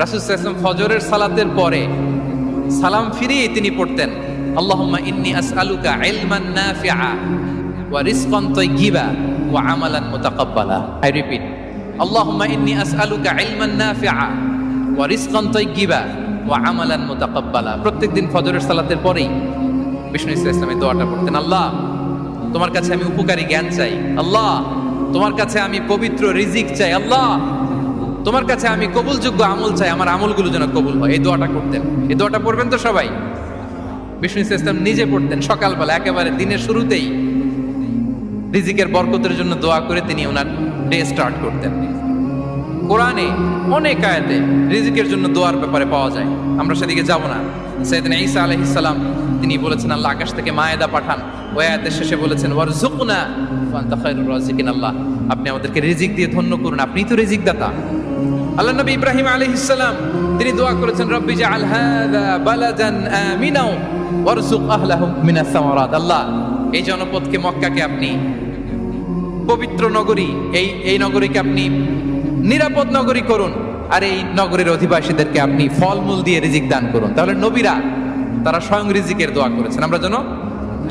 রাসুসাল্লাম ফজরের সালাতের পরে সালাম ফিরিয়ে তিনি পড়তেন, আল্লাহুম্মা ইন্নি আসআলুকা ইলমান নাফিআ ওয়া রিজকান তাইয়্যিবা ওয়া আমালান মুতাকাব্বালা। আই রিপিট আল্লাহুম্মা ইন্নি আসআলুকা ইলমান নাফিআ ওয়া রিজকান তাইয়্যিবা ওয়া আমালান মুতাকাব্বালা। প্রত্যেকদিন ফজরের সালাতের পরেই বিষ্ণু ইসলামের দোয়াটা পড়তেন, আল্লাহ, তোমার কাছে আমি উপকারী জ্ঞান চাই। আল্লাহ, তোমার কাছে আমি পবিত্র রিজিক চাই। আল্লাহ তোমার কাছে আমি কবুলযোগ্য আমল চাই, আমার আমলগুলো যেন কবুল হয়। এই দোয়াটা করতেন। এই দোয়াটা পড়বেন তো সবাই? বিষ্ণু ইসলাম নিজে পড়তেন। সকালবেলা, একেবারে দিনের শুরুতেই রিজিকের বরকতের জন্য দোয়া করে তিনি ওনার ডে স্টার্ট করতেন। কোরআনে অনেক আয়াতে রিজিকের জন্য দোয়ার ব্যাপারে পাওয়া যায়। আমরা সেদিকে যাব না। সৈয়দিন ঈসা আলাইহিসসালাম তিনি বলেছেন, আল্লাহ আকাশ থেকে মায়েদা পাঠান। ওই আয়াতের শেষে বলেছেন ওয়ারজুকনা ওয়া আনতা খায়রুর আল্লাহ। আপনি আমাদেরকে রিজিক দিয়ে ধন্য করুন। আপনি তো রিজিক দাতা আল্লাহ নবী ইব্রাহিম আলাইহিসসালাম তিনি দোয়া করেছেন, রব্বি জাআল হাযা বালাদান আমিনাও ওয়ারজুক আহলাহু মিনাস সামারাত। আল্লাহ, এই জনপদকে মক্কাকে আপনি, পবিত্র নগরী, এই এই নগরীকে আপনি নিরাপদ নগরী করুন, আর এই নগরীর অধিবাসীদেরকে আপনি ফলমূল দিয়ে রিজিক দান করুন। তাহলে নবীরা, তারা স্বয়ং রিজিকের দোয়া করেছেন। আমরা যেন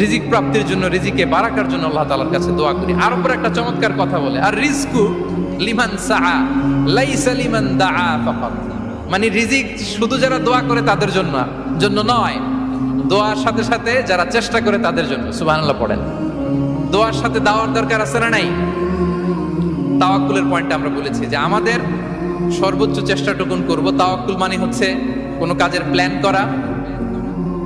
রিজিক প্রাপ্তির জন্য, রিজিকে বারাকার জন্য আল্লাহ তাআলার কাছে দোয়া করি। আর উপর একটা চমৎকার কথা বলে, আর রিজকু লিমান সাআ, লাইসা লিমান দাআ ফাকাত। মানে রিজিক শুধু যারা দোয়া করে তাদের জন্য জন্য নয়, দোয়ার সাথে সাথে যারা চেষ্টা করে তাদের জন্য, সুবহানাল্লাহ পড়েন। দোয়ার সাথে দাওয়ার দরকার আছে না নাই? তাওয়াক্কুলের পয়েন্টটা আমরা বলেছি যে আমাদের সর্বোচ্চ চেষ্টাটুকুন করব। তাওয়াক্কুল মানে হচ্ছে কোনো কাজের প্ল্যান করা,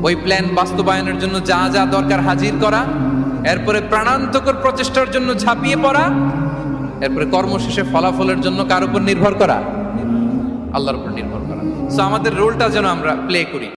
ওই প্ল্যান বাস্তবায়নের জন্য যা যা দরকার হাজির করা, এরপরে প্রাণান্তকর প্রচেষ্টার জন্য ঝাঁপিয়ে পড়া এরপরে কর্মশেষে ফলাফলের জন্য কার উপর নির্ভর করা? আল্লাহর উপর নির্ভর করা। সো আমাদের রোলটা যেন আমরা প্লে করি।